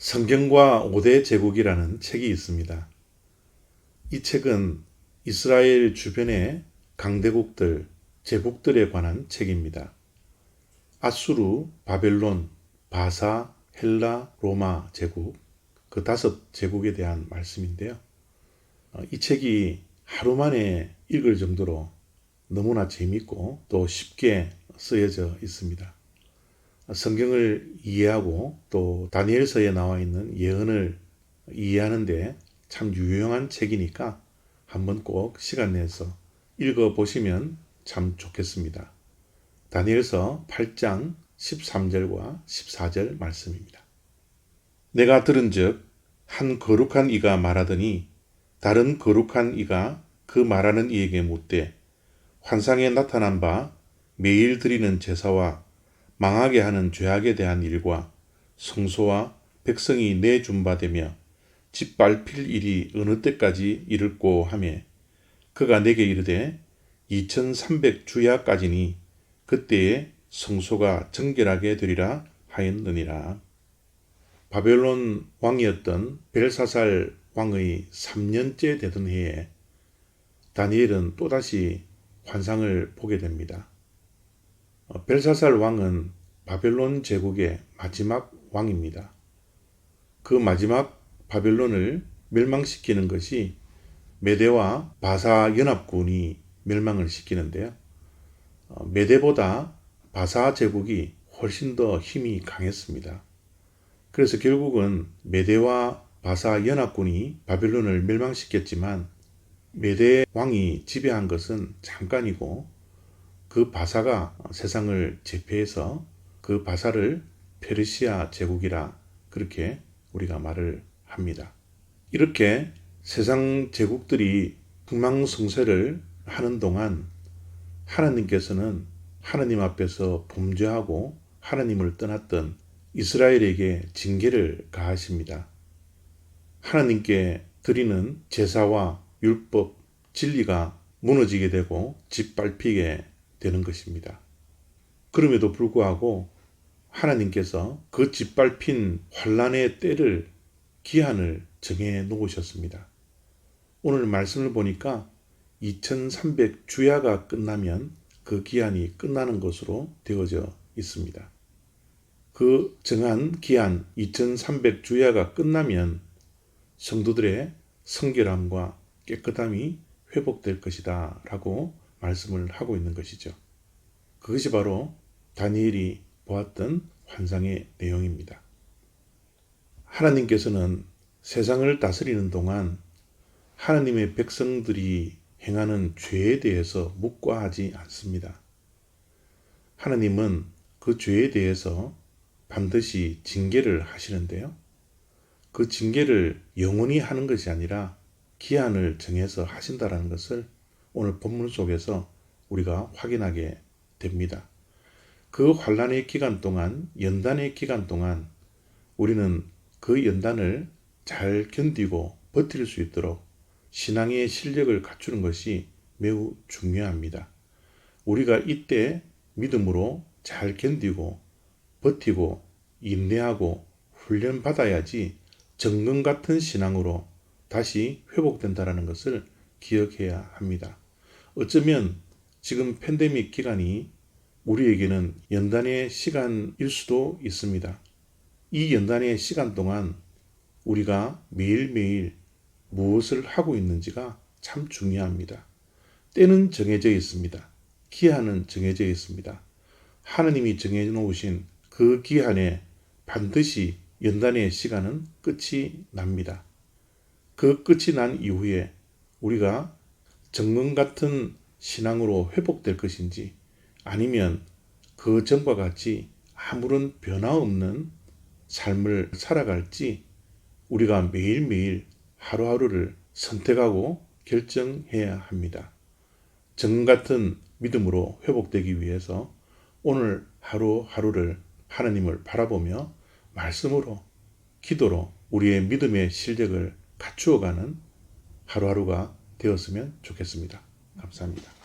성경과 5대 제국이라는 책이 있습니다. 이 책은 이스라엘 주변의 강대국들, 제국들에 관한 책입니다. 아수르, 바벨론, 바사, 헬라, 로마 제국, 그 다섯 제국에 대한 말씀인데요. 어, 이 책이 하루 만에 읽을 정도로 너무나 재밌고 또 쉽게 쓰여져 있습니다. 성경을 이해하고 또 다니엘서에 나와 있는 예언을 이해하는데 참 유용한 책이니까 한번 꼭 시간 내서 읽어 보시면 참 좋겠습니다. 다니엘서 8장 13절과 14절 말씀입니다. 내가 들은즉 한 거룩한 이가 말하더니 다른 거룩한 이가 그 말하는 이에게 묻되 환상에 나타난 바 매일 드리는 제사와 망하게 하는 죄악에 대한 일과 성소와 백성이 내준바되며 짓밟힐 일이 어느 때까지 이를꼬 하며 그가 내게 이르되 2300 주야까지니 그때에 성소가 정결하게 되리라 하였느니라. 바벨론 왕이었던 벨사살 왕의 3년째 되던 해에 다니엘은 또다시 환상을 보게 됩니다. 어, 벨사살 왕은 바벨론 제국의 마지막 왕입니다. 그 마지막 바벨론을 멸망시키는 것이 메대와 바사 연합군이 멸망을 시키는데요. 어, 메대보다 바사 제국이 훨씬 더 힘이 강했습니다. 그래서 결국은 메대와 바사 연합군이 바벨론을 멸망시켰지만 메대 왕이 지배한 것은 잠깐이고 그 바사가 세상을 제패해서 그 바사를 페르시아 제국이라 그렇게 우리가 말을 합니다. 이렇게 세상 제국들이 흥망성쇠를 하는 동안 하나님께서는 하나님 앞에서 범죄하고 하나님을 떠났던 이스라엘에게 징계를 가하십니다. 하나님께 드리는 제사와 율법, 진리가 무너지게 되고 짓밟히게 되는 것입니다. 그럼에도 불구하고 하나님께서 그 짓밟힌 환란의 때를 기한을 정해 놓으셨습니다. 오늘 말씀을 보니까 2300 주야가 끝나면 그 기한이 끝나는 것으로 되어져 있습니다. 그 정한 기한 2300 주야가 끝나면 성도들의 성결함과 깨끗함이 회복될 것이다 라고 말씀을 하고 있는 것이죠. 그것이 바로 다니엘이 보았던 환상의 내용입니다. 하나님께서는 세상을 다스리는 동안 하나님의 백성들이 행하는 죄에 대해서 묵과하지 않습니다. 하나님은 그 죄에 대해서 반드시 징계를 하시는데요. 그 징계를 영원히 하는 것이 아니라 기한을 정해서 하신다라는 것을 오늘 본문 속에서 우리가 확인하게 됩니다. 그 환란의 기간 동안 연단의 기간 동안 우리는 그 연단을 잘 견디고 버틸 수 있도록 신앙의 실력을 갖추는 것이 매우 중요합니다. 우리가 이때 믿음으로 잘 견디고 버티고 인내하고 훈련받아야지 정금 같은 신앙으로 다시 회복된다라는 것을 기억해야 합니다. 어쩌면 지금 팬데믹 기간이 우리에게는 연단의 시간일 수도 있습니다. 이 연단의 시간 동안 우리가 매일매일 무엇을 하고 있는지가 참 중요합니다. 때는 정해져 있습니다. 기한은 정해져 있습니다. 하느님이 정해놓으신 그 기한에 반드시 연단의 시간은 끝이 납니다. 그 끝이 난 이후에 우리가 정금 같은 신앙으로 회복될 것인지 아니면 그 전과 같이 아무런 변화 없는 삶을 살아갈지 우리가 매일매일 하루하루를 선택하고 결정해야 합니다. 정 같은 믿음으로 회복되기 위해서 오늘 하루하루를 하나님을 바라보며 말씀으로 기도로 우리의 믿음의 실력을 갖추어가는 하루하루가 되었으면 좋겠습니다. 감사합니다.